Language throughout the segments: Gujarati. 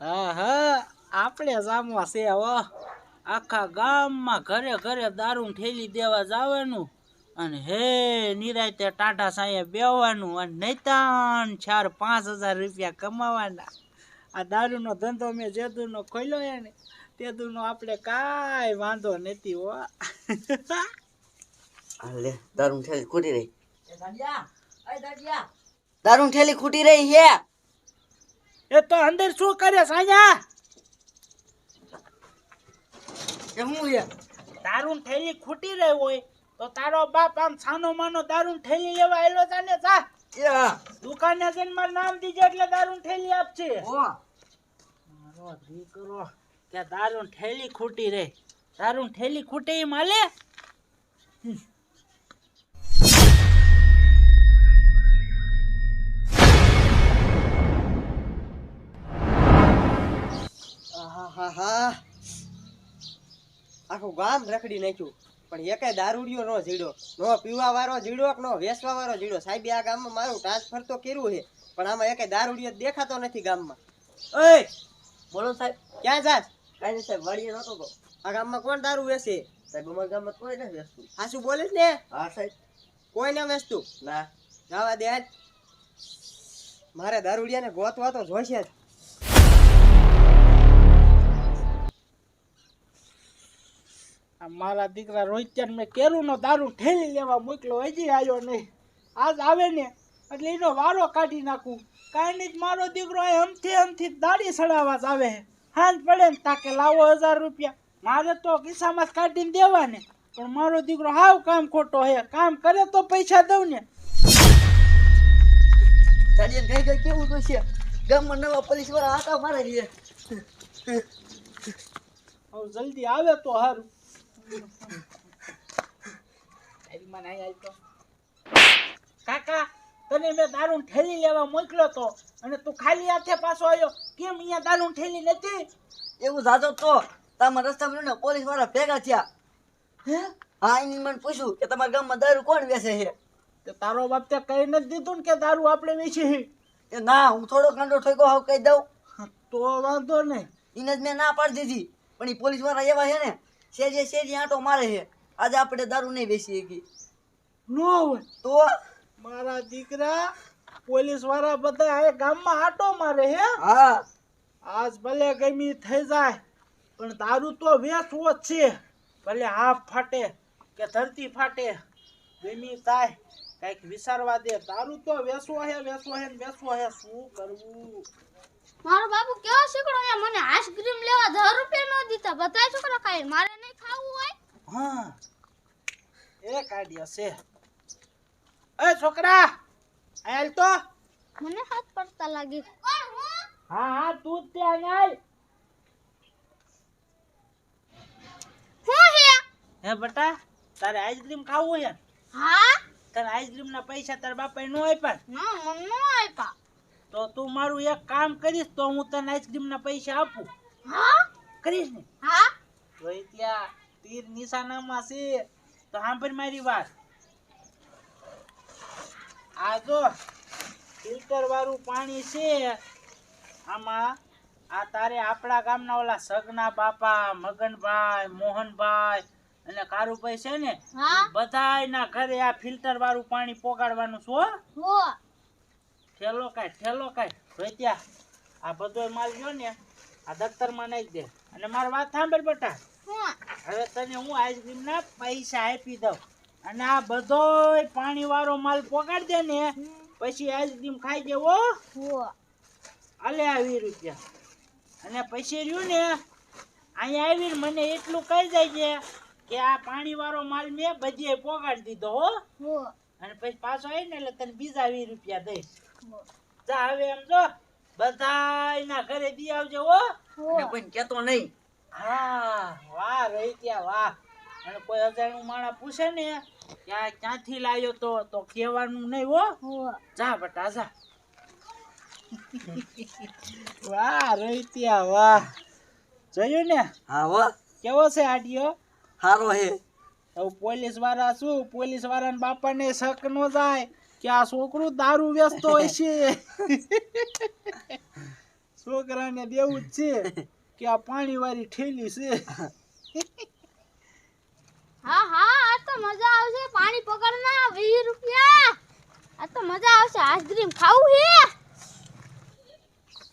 હા હા આપણે જામવા છે હો. આખા ગામમાં ઘરે ઘરે દારૂ ઠેલી દેવા જવાનું અને હે નિરાયતે ટાટા સાંયે બેવાનું અને નૈતાન ચાર પાંચ હજાર રૂપિયા કમાવાના. આ દારૂનો ધંધો મેં જેદુનો ખોલ્યો હે ને તેદુનો આપણે કાંઈ વાંધો નથી હો. લે દારૂ ઠેલી ખૂટી રહી. દારૂ ઠેલી ખૂટી રહી છે એ તો અંદર શું કરે સાંજા એ હું છે? દારૂ થેલી ખૂટી રહી હોય તો તારો બાપ આમ છાનો માનો દારૂ થેલી લેવા આવેલો તાને ને એ હા. દુકાને જઈને મારું નામ દીજે એટલે દારૂ થેલી આપશે ઓ મારો દીકરો કે દારૂ થેલી ખૂટી રહે. દારૂ થેલી ખૂટે એ માલે આખું ગામ રખડી નાખ્યું. પણ એકે દારૂડિયો નો જીડો નો પીવા વાળો જીડો કે નો વેસવા વાળો જીડો સાહેબ આ ગામમાં મારું ટ્રાન્સફર તો કર્યું છે પણ આમાં એકે દારૂડિયો દેખાતો નથી ગામમાં. ઓય બોલો સાહેબ ક્યાં જાસ કાઈ નહીં સાહેબ વાડીએ નતો તો આ ગામમાં કોણ દારૂ વેચે? સાહેબ અમારા ગામમાં કોઈ નથી વેચતું. હા શું બોલે ને? હા સાહેબ. કોઈ ના વેચતું? ના. જવા દે. મારે દારૂડિયાને ગોતવા તો જોઈશે જ. મારા દીકરા રોહિત્યાને મેં કેરુંનો દારૂ ઠેલી લેવા મોકલો હજી આવ્યો નહીં. આજ આવે ને એટલે એનો વારો કાઢી નાખું. કાંઈ નહીં મારો દીકરો હમથી હમથી દાડી સડાવવા જ આવે. હાંજ પડે ને તાકે લાવો હજાર રૂપિયા. મારે તો ખિસ્સામાં જ કાઢીને દેવા ને પણ મારો દીકરો હાવ કામ ખોટો હે. કામ કરે તો પૈસા દઉં ને. સાડિયા ગઈ ગઈ કેવું તો છે ગામમાં નવા પોલીસવાળા આટા મારે છે જલ્દી આવે તો સારું કાકા તને મેં દારૂ ઠેલી લેવા મોકલ્યો તો અને તું ખાલી હાથે પાછો આવ્યો કેમ અહીંયા દારૂ ઠેલી નથી? એવું જાજો તો તમે રસ્તા ને પોલીસવાળા ભેગા થયા. હે? હા એની મને પૂછ્યું કે તમારા ગામમાં દારૂ કોણ વેચે છે? તો તારો બાપ તે કઈ નથી દીધું ને કે દારૂ આપણે વેચી એ ના હું થોડો કાંડો ઠોકો હાવ કહી દઉં. તો વાંધો નહીં. એને જ મેં ના પાડી દીધી. પણ એ પોલીસવાળા એવા છે ને સેજે સેજે આંટો મારે છે. આજે આપણે દારૂ નહીં બેસીએ શકી નો હોય. તો? મારા દીકરા પોલીસવાળા બધા આ ગામમાં આટો મારે હે. હા. આજ ભલે ગમી થઈ જાય પણ દારૂ તો વેચવો જ છે. ભલે હાફ ફાટે કે ધરતી ફાટે ગમી થાય કંઈક વિચારવા દે. દારૂ તો વેસો હે વેસો હે ને હે શું કરવું? મારો બાપુ કેવો છોકરો એ મને આઈસ્ક્રીમ લેવા 10 રૂપિયા નો દીધા. બધા છોકરા ખાય મારે નહીં ખાવું હોય? હા. એ કાઢ્યો છે. એ છોકરા આયલ તો. મને હાથ પડતા લાગી. હા? હા તું જ ત્યાં આલ હું હે? હે બટા તારે આઈસ્ક્રીમ ખાવું હે હા? તારે આઈસ્ક્રીમ ના પૈસા તારા બાપાએ નો આપ્યા? ના મને નો આપ્યા. તો તું મારું એક કામ કરીશ તો હું તને આઈસ્ક્રીમ ના પૈસા આપું. હા? કરીશ ને? હા? તો ત્યાં તીર નિશાનામાં છે તો સાંભળ મારી વાત. આ જો ફિલ્ટર વાળું પાણી છે આમાં આ તારે આપણા ગામના ઓલા સગના બાપા મગનભાઈ મોહનભાઈ અને કારુભાઈ છે ને બધા બધાયના ઘરે આ ફિલ્ટર વાળું પાણી પોગાડવાનું છે હો. ઠેલો કાંઈ ઠેલો કાઢ રોત્યા આ બધો માલ જો ને આ દફતરમાં નાખી દે. અને મારી વાત સાંભળ બેટા. હવે તને હું આઈસ્ક્રીમ ના પૈસા આપી દઉં. અને આ બધો પાણી વાળો માલ પોગાડ દે ને પછી આઈસ્ક્રીમ ખાઈ જવો હો. આલે આવી રૂપિયા અને પછી રહ્યું ને અહીંયા આવીને મને એટલું કહી જાય છે કે આ પાણી વાળો માલ મેં બધે પોગાડી દીધો હો. હો. અને પછી પાછો આવીને એટલે તને બીજા વીસ રૂપિયા દઈશ. હો જા એમ જો. બધાયના ઘરે દી આવજો હો. હો. ને કહેતો નહીં. હા વાહ રહી ત્યાં વાહ. અને કોઈ અજાણ્યું માણસ પૂછે ને કે ક્યાંથી લાવ્યો તો તો કહેવાનું નહીં હો. હો. જા બટા જા. વાહ રહી ત્યાં વાહ. જોયું ને? હા હો. કેવો છે આડિયો? સારો હે. પોલીસવાળા શું? પોલીસ વાળાના બાપાને શક નો જાય. કે આ છોકરું દારૂ વ્યસ્ત હોય છે. છોકરાને દેવું જ છે કે આ પાણી વાળી ઠેલી છે. હા હા આ તો મજા આવશે. પાણી પકડના 20 રૂપિયા. આ તો મજા આવશે. આઈસ્ક્રીમ ખાવું હે.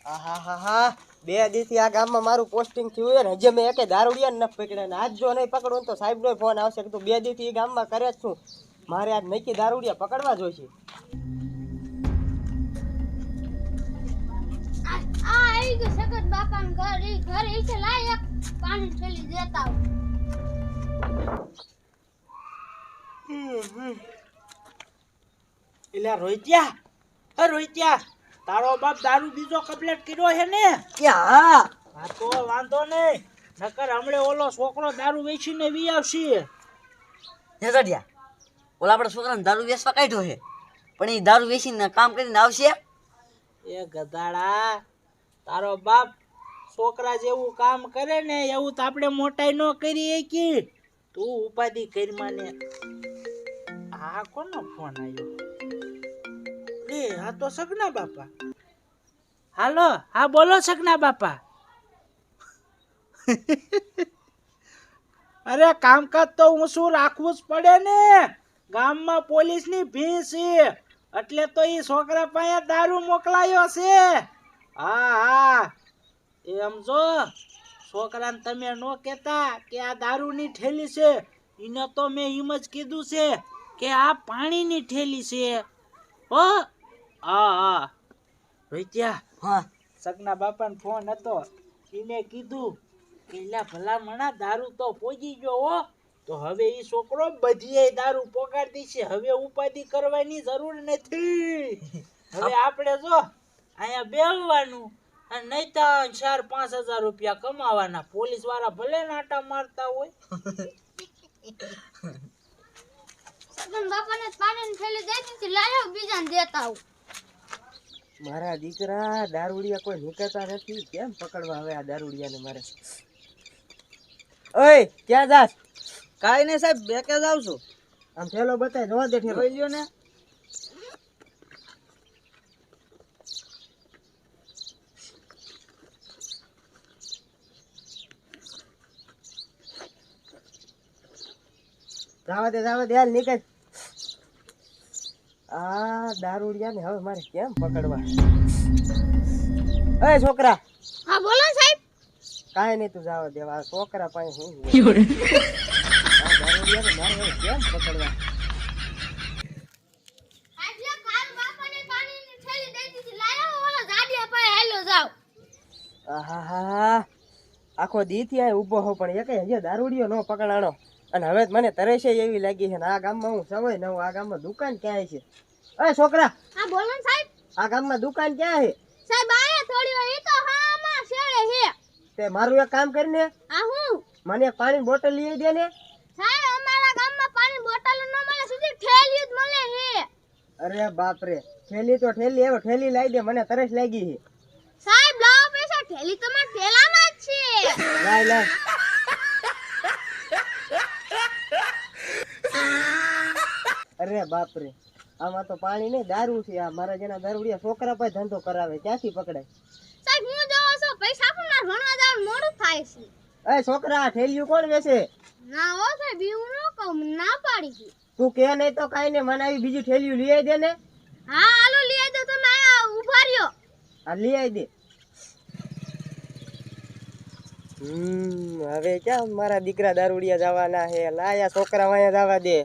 આહાહાહા. બે દીથી આ ગામમાં મારું પોસ્ટિંગ થયું છે ને હજી મેં એકે દારૂડિયા ન પકડ્યા ને. આજ જો નહીં પકડું ને તો સાહેબનો ફોન આવશે. કે તું બે દીથી એ ગામમાં કરે જ છું મારે આજ નક્કી દારૂડિયા પકડવા જોઈશે તારો બાપ દારૂ બીજો કમ્પ્લેટ કર્યો છે ને? હા. તો વાંધો નહીં. નકર હમણે ઓલો છોકરો દારૂ વેચીને વી આવશે. ઓલા આપણા છોકરાને દારૂ વેચવા કાઢ્યો છે. પણ એ દારૂ વેચીને કામ કરીને આવશે? એ ગધાડા તારો બાપ છોકરા જેવું કામ કરે ને એવું તો આપણે મોટાઈ ન કરી કે તું ઉપાધિ કરી માને આ કોનો ફોન આવ્યો લે આ તો સગના બાપા. હાલો હા બોલો સગના બાપા. અરે કામકાજ તો હું શું રાખવું જ પડે ને? ગામમાં પોલીસની ભીં છે. એટલે તો એ છોકરા પાસે દારૂ મોકલાયો છે. હા હા. એ સમજો છોકરાને તમે નો કહેતા કે આ દારૂની ઠેલી છે એને તો મેં એમ જ કીધું છે કે આ પાણીની ઠેલી છે. હો? હા હા. રોહિત્યા હા. સગના બાપાનો ફોન હતો. એને કીધું કે લા ભલા મણા દારૂ તો પોગી ગયો હો. તો હવે એ છોકરો બધીએ દારૂ પોગાડી છે હવે ઉપાધિ કરવાની જરૂર નથી. હવે આપણે જો અહીંયા બેહવાનું અને નહીં તો ચાર પાંચ હજાર રૂપિયા કમાવાના. પોલીસવાળા ભલે નાટા મારતા હોય. સગન બાપાને પાણીની થેલી દઈ દીધી લાયો બીજાને દેતા આવું. મારા દીકરા દારૂડિયા કોઈ નીકળતા નથી. કેમ પકડવા હવે આ દારૂડિયાને મારે? ઓય ક્યાં જાસ કાંઈ નહીં સાહેબ બે કે જાઉં છું. આમ થેલો બતાય જોવા દે જોઈ લ્યો ને. જાવા દે જાવા દે હાલ નીકળ. આ દારૂડિયાને હવે મારે કેમ પકડવા? એ છોકરા. હા બોલો ને સાહેબ. કાંઈ નહીં તું જાવા દેવા આ છોકરા પાસે હું આખો દીથી આ ઊભો હો પણ એકે હજી દારૂડિયો નો પકડાણો. અને હવે મને તરેશે એવી લાગી છે ને આ ગામમાં હું સવાય નવું આ ગામમાં દુકાન ક્યાંય છે? અરે છોકરા! હા બોલો ને સાહેબ. આ ગામમાં દુકાન ક્યાં છે? સાહેબ આયા થોડી વાર. ઈ તો હે મારું એક કામ કરીને આ હું? મને એક પાણી બોટલ લઈ દે ને સાહેબ અમારા ગામમાં પાણી બોટલ ન મળે સુધી ઠેલિયું જ મળે હે અરે બાપ રે ઠેલી તો ઠેલી એવો ઠેલી લાવી દે મને તરસ લાગી છે. સાહેબ લાવો પૈસા ઠેલી તમારા થેલામાં જ છે. લાય લાય. અરે બાપ રે આમાં તો પાણી નહીં દારૂ છે આ. મારા જેના દારૂડિયા છોકરા પર ધંધો કરાવે ક્યાંથી પકડાય? સાહેબ હું જાઉં છો પૈસા પણ માર ભણવા જવાનું મોડું થાય છે. એ છોકરા ઠેલિયું કોણ વેચે? ના હો સાહેબ એવું ન કહું ના પાડી ગઈ તું કે નહીં તો કાઈ નહીં મને આવી બીજી ઠેલિયું લઈ આવી દે ને. હા હાલો લઈ આવજો તમે આયા ઊભા રહ્યો. આ લઈ આવી દે. હમ હવે ક્યાં મારા દીકરા દારૂડિયા જવાના હે લાયા છોકરા વાયા જવા દે.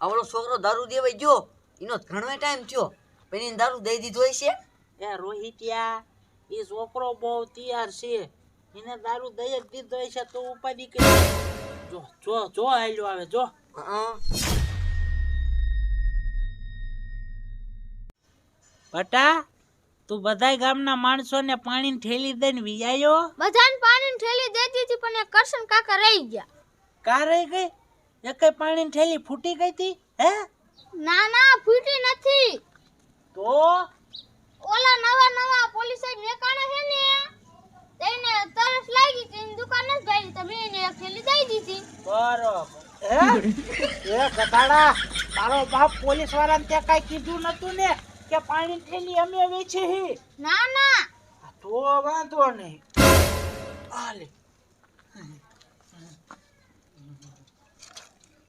આવડો છોકરો દારૂ દેવાઈ ગયો એનો ઘણો ટાઈમ થયો. પણ દારૂ દઈ દીધો હશે? એ રોહિતિયા એ છોકરો બહુ તૈયાર છે. એને દારૂ દઈ જ દીધો હશે તો ઉપાધિ કરી જો જો જો હાલ્યો આવે જો. બટા તું બધાય ગામના માણસોને પાણી ઠેલી દઈને વિયાયો? બધાને પાણી ઠેલી દેતી હતી પણ એ કરશન કાકા રહી ગયા. કા રહી ગઈ? એકે પાણીની થેલી ફૂટી ગઈ હતી? હે? ના ના ફૂટી નથી. તો? ઓલા નવા નવા પોલીસ સાહેબ મેકાણા છે ને તેને તરસ લાગી તેની દુકાન જ ગઈ તો મેં એને એક થેલી દઈ દીધી. બરોબર. હે? એ કટાડા તારો બાપ પોલીસ વાળાને તે કાંઈ કીધું નતું ને કે પાણીની થેલી અમે વેચી હી. ના ના. તો વાંધો નહીં. હાલે.